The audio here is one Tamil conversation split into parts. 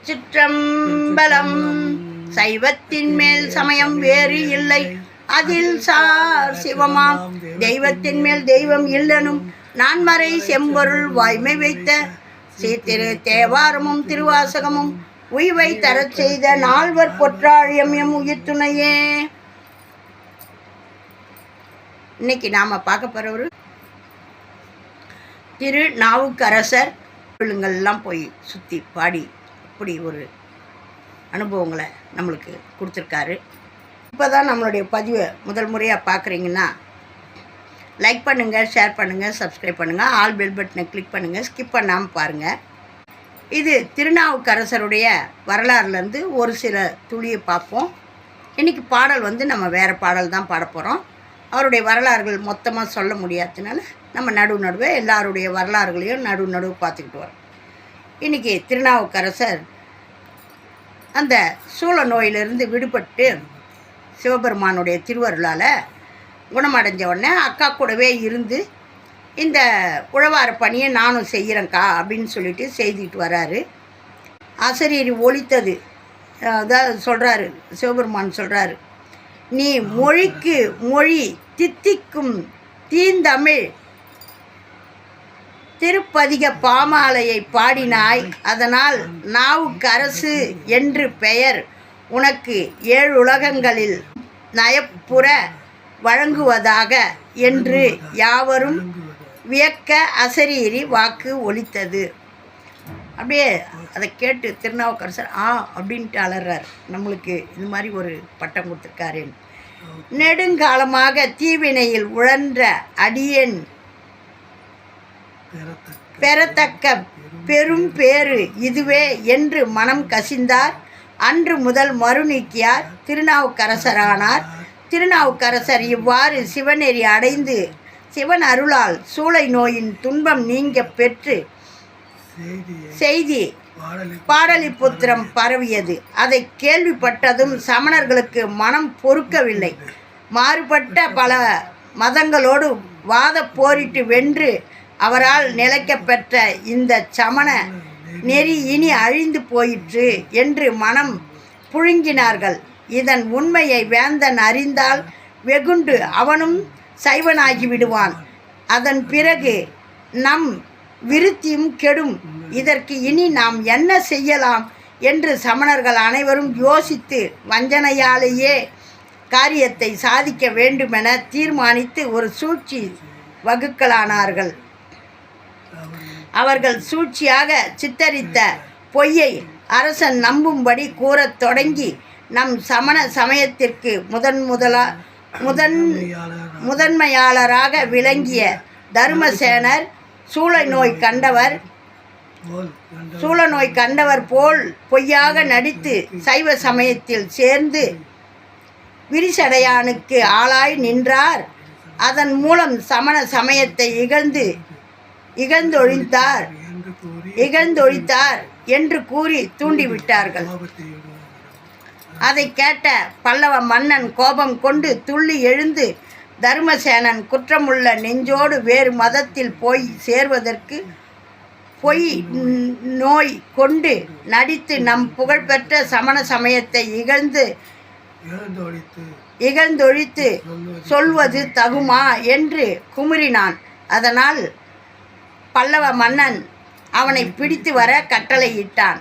சிற்றம்பலம் சைவத்தின் மேல் சமயம் வேறு இல்லை. அதில் சார் சிவமாம். தெய்வத்தின் மேல் தெய்வம் இல்லனும். நான்மறை செம்பொருள் வாய்மை வைத்த சீத்திரு தேவாரமும் திருவாசகமும் உய்வை தரச் செய்த நால்வர் பொற்றாழியம் எம் உயிர் துணையே இன்னைக்கு நாம பார்க்க போறவர் திரு நாவுக்கரசர் கோவிலுங்கள்லாம் போய் சுற்றி பாடி. அப்படி ஒரு அனுபவங்களை நம்மளுக்கு கொடுத்துருக்காரு. இப்போ தான் நம்மளுடைய பதிவை முதல் முறையாக பார்க்குறீங்கன்னா லைக் பண்ணுங்கள் ஷேர் பண்ணுங்கள் சப்ஸ்கிரைப் பண்ணுங்கள் ஆல் பெல் பட்டனை கிளிக் பண்ணுங்கள் ஸ்கிப் பண்ணாமல் பாருங்கள் இது திருநாவுக்கரசருடைய வரலாறுலேருந்து ஒரு சில துளியை பார்ப்போம். இன்றைக்கி பாடல் வந்து நம்ம வேறு பாடல் தான் பாட போகிறோம் அவருடைய வரலாறுகள் மொத்தமாக சொல்ல முடியாததுனால நம்ம நடுவு நடுவே எல்லாருடைய வரலாறுகளையும் நடுவு நடுவு பார்த்துக்கிட்டு வரோம். இன்றைக்கி திருநாவுக்கரசர் அந்த சூழ நோயிலிருந்து விடுபட்டு சிவபெருமானுடைய திருவருளால் குணமடைஞ்ச உடனே அக்கா கூடவே இருந்து இந்த உழவார பணியை நானும் செய்கிறேன்க்கா அப்படின்னு சொல்லிட்டு செய்துக்கிட்டு வராரு. ஆசிரியர் ஒழித்தது. அதாவது சொல்கிறாரு சிவபெருமான் சொல்கிறாரு நீ மொழிக்கு மொழி தித்திக்கும் தீந்தமிழ் திருப்பதிக பாமாலையை பாடினாய். அதனால் நாவுக்கு அரசு என்று பெயர். உனக்கு ஏழு உலகங்களில் நயப்புற வழங்குவதாக என்று யாவரும் வியக்க அசரீரி வாக்கு ஒலித்தது. அப்படியே அதை கேட்டு திருநாவுக்கரசர் ஆ அப்படின்ட்டு அலறார். நம்மளுக்கு இது மாதிரி ஒரு பட்டம் கொடுத்துருக்காருன்னு. நெடுங்காலமாக தீவினையில் உழன்ற அடியேன் பெறத்தக்க பெரும் பேறு இதுவே என்று மனம் கசிந்தார். அன்று முதல் மறுநீக்கியார் திருநாவுக்கரசரானார். திருநாவுக்கரசர் இவ்வாறு சிவநெறி அடைந்து சிவன் அருளால் சூளை நோயின் துன்பம் நீங்க பெற்று செய்தி பாடலிபுத்திரம் பரவியது. அதை கேள்விப்பட்டதும் சமணர்களுக்கு மனம் பொறுக்கவில்லை. மாறுபட்ட பல மதங்களோடு வாத போரிட்டு வென்று அவரால் நிலைக்கப்பெற்ற இந்த சமண நெறி இனி அழிந்து போயிற்று என்று மனம் புழுங்கினார்கள். இதன் உண்மையை வேந்தன் அறிந்தால் வெகுண்டு அவனும் சைவனாகி விடுவான். அதன் பிறகு நம் விருத்தியும் கெடும். இதற்கு இனி நாம் என்ன செய்யலாம் என்று சமணர்கள் அனைவரும் யோசித்து வஞ்சனையாலேயே காரியத்தை சாதிக்க வேண்டுமென தீர்மானித்து ஒரு சூழ்ச்சி வகுக்கலானார்கள். அவர்கள் சூழ்ச்சியாக சித்தரித்த பொய்யை அரசன் நம்பும்படி கூறத் தொடங்கி நம் சமண சமயத்திற்கு முதன் முதலா முதன் முதன்மையாளராக விளங்கிய தர்மசேனர் சூழ நோய் கண்டவர் சூழ நோய் கண்டவர் போல் பொய்யாக நடித்து சைவ சமயத்தில் சேர்ந்து விரிசடையானுக்கு ஆளாய் நின்றார். அதன் மூலம் சமண சமயத்தை இகழ்ந்து இகழ்ந்தொழித்தார் இகழ்ந்தொழித்தார் என்று கூறி தூண்டிவிட்டார்கள். அதை கேட்ட பல்லவ மன்னன் கோபம் கொண்டு துள்ளி எழுந்து தர்மசேனன் குற்றமுள்ள நெஞ்சோடு வேறு மதத்தில் போய் சேர்வதற்கு பொய் நோய் கொண்டு நடித்து நம் புகழ்பெற்ற சமண சமயத்தை இகழ்ந்து இகழ்ந்தொழித்து சொல்வது தகுமா என்று குமுறினான். அதனால் பல்லவ மன்னன் அவனை பிடித்து வர கட்டளையிட்டான்.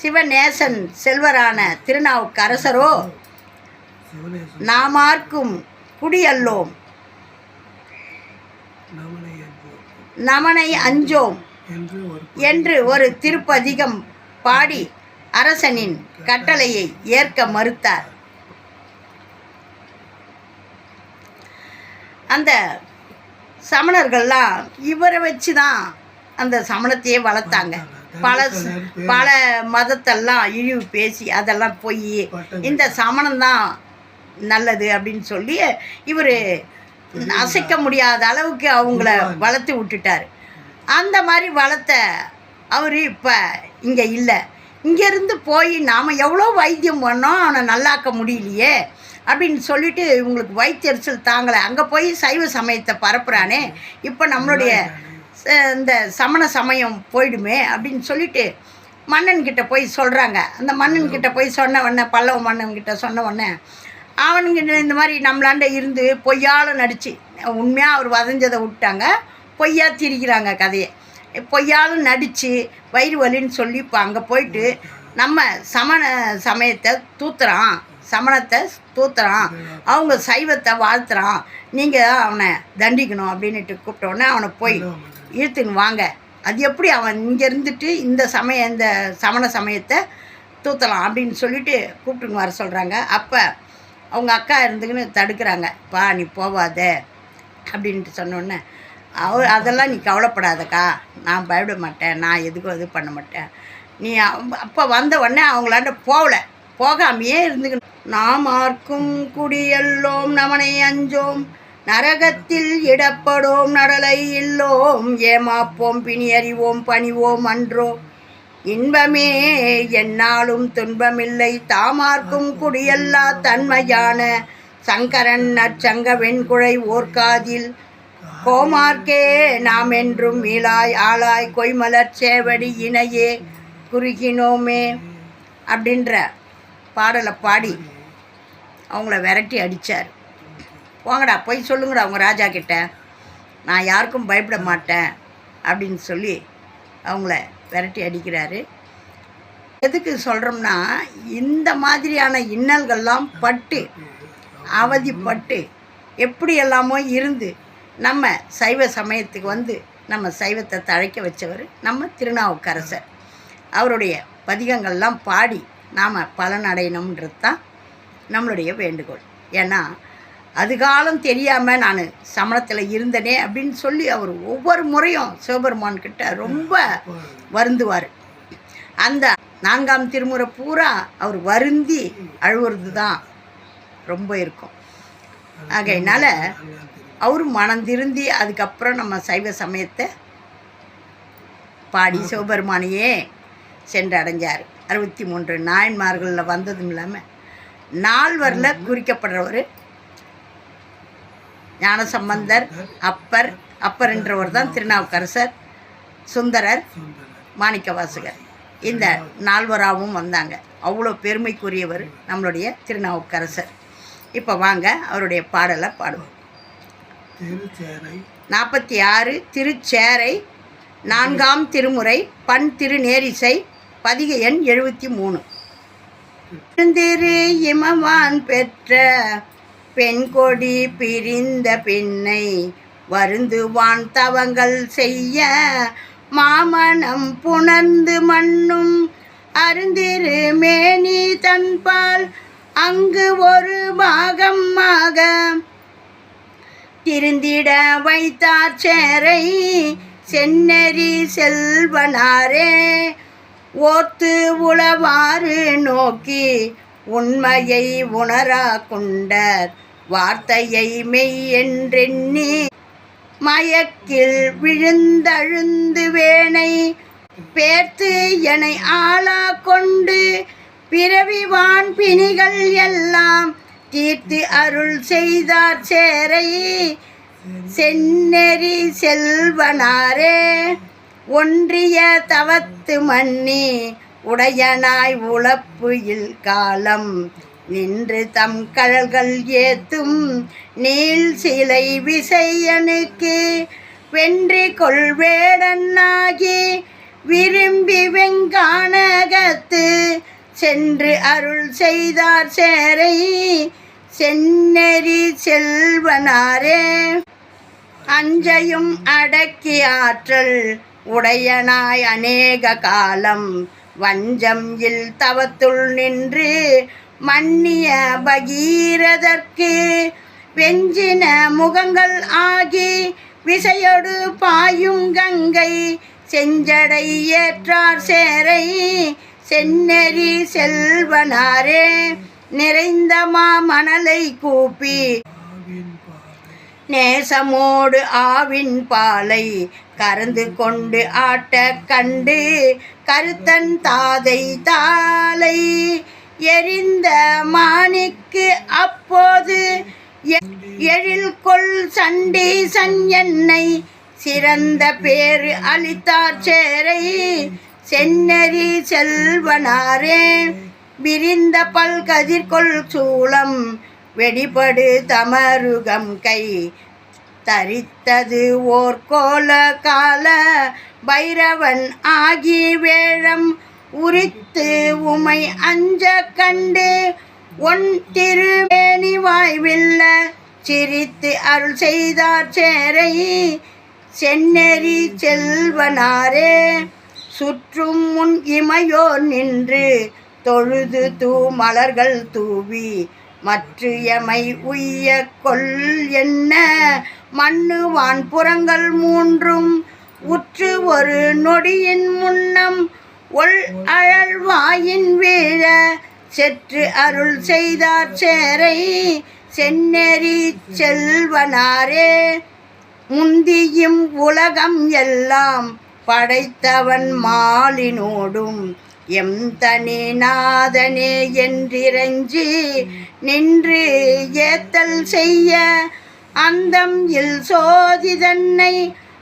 சிவநேசன் செல்வரான திருநாவுக்கரசரோ நாமார்க்கும் குடியல்லோம். நமனை அஞ்சோம் என்று ஒரு திருப்பதிகம் பாடி அரசனின் கட்டளையை ஏற்க மறுத்தார். அந்த சமணர்கள்லாம் இவரை வச்சு தான் அந்த சமணத்தையே வளர்த்தாங்க. பல பல மதத்தெல்லாம் இழிவு பேசி அதெல்லாம் போய் இந்த சமணம் தான் நல்லது அப்படின்னு சொல்லி இவர் அசைக்க முடியாத அளவுக்கு அவங்கள வளர்த்து விட்டுட்டார். அந்த மாதிரி வளர்த்த அவர் இப்போ இங்கே இல்லை. இங்கேருந்து போய் நாம் எவ்வளோ வைத்தியம் பண்ணோம் அவனை நல்லாக்க முடியலையே அப்படின்னு சொல்லிட்டு இவங்களுக்கு வைத்தியரிசல் தாங்கலை. அங்கே போய் சைவ சமயத்தை பரப்புகிறானே இப்போ நம்மளுடைய இந்த சமண சமயம் போயிடுமே அப்படின்னு சொல்லிட்டு மன்னன்கிட்ட போய் சொல்கிறாங்க அந்த மன்னன்கிட்ட போய் சொன்ன உடனே பல்லவ மன்னன்கிட்ட சொன்ன உடனே அவனுங்கிட்ட இந்த மாதிரி நம்மளாண்ட இருந்து பொய்யால் நடித்து உண்மையாக அவர் வதஞ்சதை விட்டாங்க பொய்யா திரிக்கிறாங்க கதையை. பொய்யாலும் நடித்து வயிறு வலின்னு சொல்லி இப்போ அங்கே போயிட்டு நம்ம சமண சமயத்தை தூத்துறான். சமணத்தை தூத்துறான். அவங்க சைவத்தை வாழ்த்துறான். நீங்கள் அவனை தண்டிக்கணும் அப்படின்ட்டு கூப்பிட்டோன்னே அவனை போய் இழுத்துன்னு வாங்க. அது எப்படி அவன் இங்கே இருந்துட்டு இந்த சமய இந்த சமண சமயத்தை தூத்தலாம் அப்படின்னு சொல்லிட்டு கூப்பிட்டுன்னு வர சொல்கிறாங்க அப்போ அவங்க அக்கா இருந்துக்குன்னு தடுக்கிறாங்க. பா நீ போவாத. அப்படின்ட்டு சொன்னோடனே அவ அதெல்லாம் நீ கவலைப்படாதக்கா. நான் பயப்பட மாட்டேன். நான் எதுக்கும் இது பண்ண மாட்டேன். நீ அப்போ வந்த உடனே அவங்களாண்ட போகல. போகாமையே இருந்துக்கணும். நாம் ஆர்க்கும் குடியல்லோம் நமனை அஞ்சோம். நரகத்தில் இடப்படோம் நடலை இல்லோம். ஏமாப்போம் பிணி அறிவோம் பணிவோம் அன்றோ. இன்பமே என்னாலும் துன்பமில்லை. தாமார்க்கும் குடியல்லா தன்மையான சங்கரன் நற்சங்க வெண்குழை ஓர்காதில். கோமார்க்கே நாம் என்றும் மீளாய் ஆளாய் கொய்மலர் சேவடி இணையே குறுகினோமே அப்படின்ற பாடலை பாடி அவங்கள விரட்டி அடித்தார் போங்கடா போய் சொல்லுங்கடா அவங்க ராஜா கிட்ட. நான் யாருக்கும் பயப்பட மாட்டேன் அப்படின்னு சொல்லி அவங்கள விரட்டி அடிக்கிறாரு. எதுக்கு சொல்கிறோம்னா இந்த மாதிரியான இன்னல்கள்லாம் பட்டு அவதிப்பட்டு எப்படி எல்லாமோ இருந்து நம்ம சைவ சமயத்துக்கு வந்து நம்ம சைவத்தை தழைக்க வச்சவர் நம்ம திருநாவுக்கரசர். அவருடைய பதிகங்கள்லாம் பாடி நாம் பலன் அடையணுன்றது தான் நம்மளுடைய வேண்டுகோள். ஏன்னா அதுகாலம் தெரியாமல் நான் சமணத்தில் இருந்தனே அப்படின்னு சொல்லி அவர் ஒவ்வொரு முறையும் சிவபெருமான் கிட்ட ரொம்ப வருந்துவார். அந்த நான்காம் திருமுறை பூரா அவர் வருந்தி அழுவுறது தான் ரொம்ப இருக்கும். ஆகையினால அவர் மனம் திருந்தி அதுக்கப்புறம் நம்ம சைவ சமயத்தை பாடி சிவபெருமானையே சென்று அடைஞ்சார் அறுபத்தி மூன்று நாயன்மார்களில் வந்ததும் இல்லாமல் நால்வரில் குறிக்கப்படுறவர் ஞானசம்பந்தர் அப்பர் அப்பர் என்றவர் தான் திருநாவுக்கரசர் சுந்தரர் மாணிக்கவாசகர். இந்த நால்வராகவும் வந்தாங்க. அவ்வளோ பெருமைக்குரியவர் நம்மளுடைய திருநாவுக்கரசர். இப்போ வாங்க அவருடைய பாடலை பாடுவோம். திருச்சேரை. நாற்பத்தி ஆறு திருச்சேரை நான்காம் திருமுறை பண் திருநேரிசை பதிக எண் எழுபத்தி மூணு திருந்திரு இமவான் பெற்ற பெண் கொடி பிரிந்த பெண்ணை வருந்துவான் தவங்கள் செய்ய மாமனம் புணர்ந்து மண்ணும் அருந்திரு மேனி தன்பால் அங்கு ஒரு பாகமாக திருந்திட வைத்தார் சேரை சென்னரி செல்வனாரே. ஓத்து உளவாறு நோக்கி உண்மையை உணரா கொண்டர் வார்த்தையை மெய் என்றெண்ணி. மயக்கில் விழுந்தழுந்து வேணை பேர்த்து என்னை ஆளா கொண்டு பிறவிவான் பிணிகள் எல்லாம் கீர்த்தி அருள் செய்தார் சேரை. செந்நெறி செல்வனாரே ஒன்றிய தவத்து மன்னி உடையனாய் உழப்பு இல் காலம் நின்று தம் கழல்கள் ஏத்தும் நீள் சிலை விசையனுக்கு வென்றி கொள்வேடன்னாகி விரும்பி வெங்கானகத்து சென்று அருள் செய்தார் சேரை. செந்நெறி செல்வனாரே. அஞ்சையும் அடக்கி ஆற்றல் உடையனாய் அநேக காலம். வஞ்சம் இல் தவத்துள் நின்று மன்னிய பகீரதற்கு வெஞ்சின முகங்கள் ஆகி விசையொடு பாயும் கங்கை. செஞ்சடை ஏற்றார் சேரை. செந்நெறி செல்வனாரே. நிறைந்த மாமணலை கூப்பி. நேசமோடு ஆவின் பாலை கறந்து கொண்டு ஆட்ட கண்டு கருத்தன் தாதை தாளை எரிந்த மாணிக்கு அப்போது எ- எழில் கொள் சண்டீசன் என்னை சிறந்த பேரு அளித்தார் சேரை. சென்னறி செல்வனாரே விரிந்த பல்கதிர்கொள் சூளம் வெடிபடு தமருகம் கை. தரித்தது ஓர் கோல கால பைரவன் ஆகி வேழம் உரித்து உமை அஞ்ச கண்டு ஒன் திருவேணி வாய்வில்ல. சிரித்து அருள் செய்தார் சேரை சென்னெறி செல்வனாரே. சுற்றும் முன் இமையோர் நின்று தொழுது தூ மலர்கள் தூவி மற்ற எமை உய்ய கொல் என்ன? மண்ணு புறங்கள் மூன்றும் உற்று ஒரு நொடியின் முன்னம் ஒள் அழல்வாயின் வீழ செற்று அருள் செய்தார் சேரை சென்னெறி செல்வனாரே. முந்தியும் உலகம் எல்லாம் படைத்தவன் மாலினோடும் எம் தனி நாதனே என்றிரஞ்சி நின்று ஏத்தல் செய்ய அந்தம் இல் சோதிதன்னை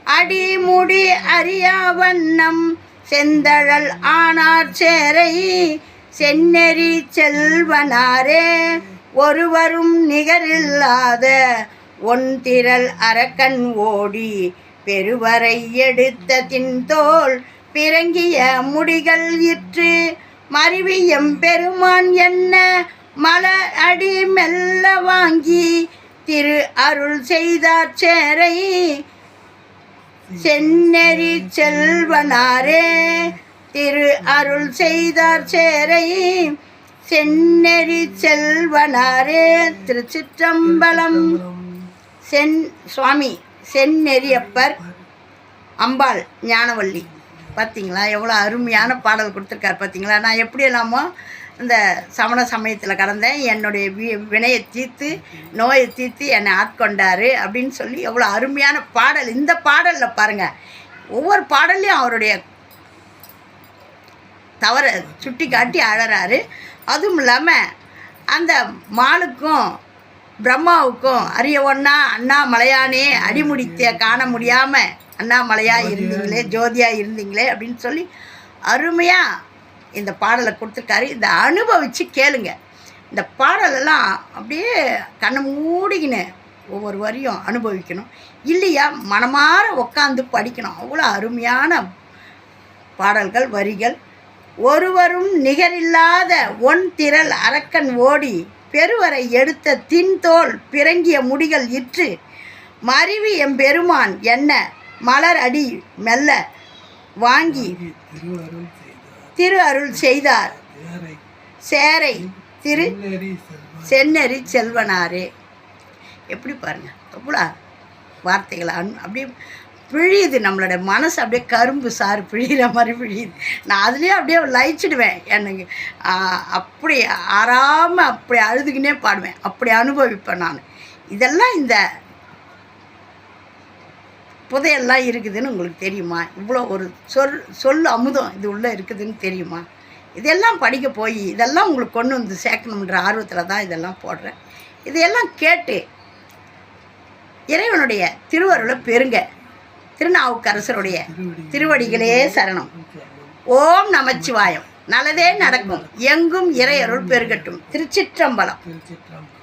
அடிமுடி அறியா வண்ணம் செந்தழல் ஆனார் சேரை செந்நெறி செல்வனாரே ஒருவரும் நிகரில்லாத ஒன்திரள் அரக்கன் ஓடி பெருவரை எடுத்த தின்தோல் பிறங்கிய முடிகள் இற்று மருவியம் பெருமான் என்ன மல அடி மெல்ல வாங்கி திரு அருள் செய்தார் சேரை. செந்நெறி செல்வனாரே திரு அருள் செய்தார் சேரை. செந்நெறி செல்வனாரே திருச்சிற்றம்பலம். சென் சுவாமி செந்நெறியப்பர் அம்பாள் ஞானவள்ளி. பார்த்தீங்களா எவ்வளோ அருமையான பாடல் கொடுத்துருக்காரு பார்த்தீங்களா நான் எப்படி எல்லாமோ இந்த சமண சமயத்தில் கடந்தேன். என்னுடைய வி வினையை தீர்த்து நோயை தீர்த்து என்னை ஆட்கொண்டார் அப்படின்னு சொல்லி எவ்வளோ அருமையான பாடல். இந்த பாடலில் பாருங்கள் ஒவ்வொரு பாடல்லையும் அவருடைய தவறை சுட்டி காட்டி அழறாரு. அதுவும் இல்லாமல் அந்த மாலுக்கும் பிரம்மாவுக்கும் அரிய அண்ணா மலையானே அடிமுடித்த காண முடியாமல் அண்ணாமலையா இருந்தீங்களே ஜோதியா இருந்தீங்களே அப்படின்னு சொல்லி அருமையாக இந்த பாடலை கொடுத்துருக்காரு இதை அனுபவித்து கேளுங்க. இந்த பாடலெல்லாம் அப்படியே கண்ணை மூடிக்கின்னு ஒவ்வொரு வரியும் அனுபவிக்கணும். இல்லையா மனமார உட்காந்து படிக்கணும். அவ்வளோ அருமையான பாடல்கள் வரிகள். ஒருவரும் நிகரில்லாத ஒன் திரள் அரக்கன் ஓடி பெருவரை எடுத்த தின்தோல் பிறங்கிய முடிகள் இற்று மருவி எம்பெருமான் என்ன மலர் அடி மெல்ல வாங்கி திரு அருள் செய்தார். சேரை திரு சென்னறி செல்வனாரே. எப்படி பாருங்க எவ்வளோ வார்த்தைகள். அன் அப்படியே பிழியுது நம்மளோட மனசு அப்படியே கரும்பு சாறு பிழிகிற மாதிரி பிழியுது. நான் அதுலேயே அப்படியே லயிச்சிடுவேன். எனக்கு அப்படி ஆறாமல் அப்படி அழுதுகினே பாடுவேன். அப்படி அனுபவிப்பேன் நான். இதெல்லாம் இந்த புதையெல்லாம் இருக்குதுன்னு உங்களுக்கு தெரியுமா? இவ்வளோ ஒரு சொல் சொல் அமுதம் இது உள்ளே இருக்குதுன்னு தெரியுமா? இதெல்லாம் படிக்க போய் இதெல்லாம் உங்களுக்கு கொண்டு வந்து சேர்க்கணுன்ற ஆர்வத்தில் தான் இதெல்லாம் போடுறேன். இதையெல்லாம் கேட்டு இறைவனுடைய திருவருளை பெறுங்க. திருநாவுக்கரசருடைய திருவடிகளே சரணம். ஓம் நமச்சிவாயம். நல்லதே நடக்கும். எங்கும் இறையருள் பெருகட்டும். திருச்சிற்றம்பலம். திருச்சிற்றம்பலம்.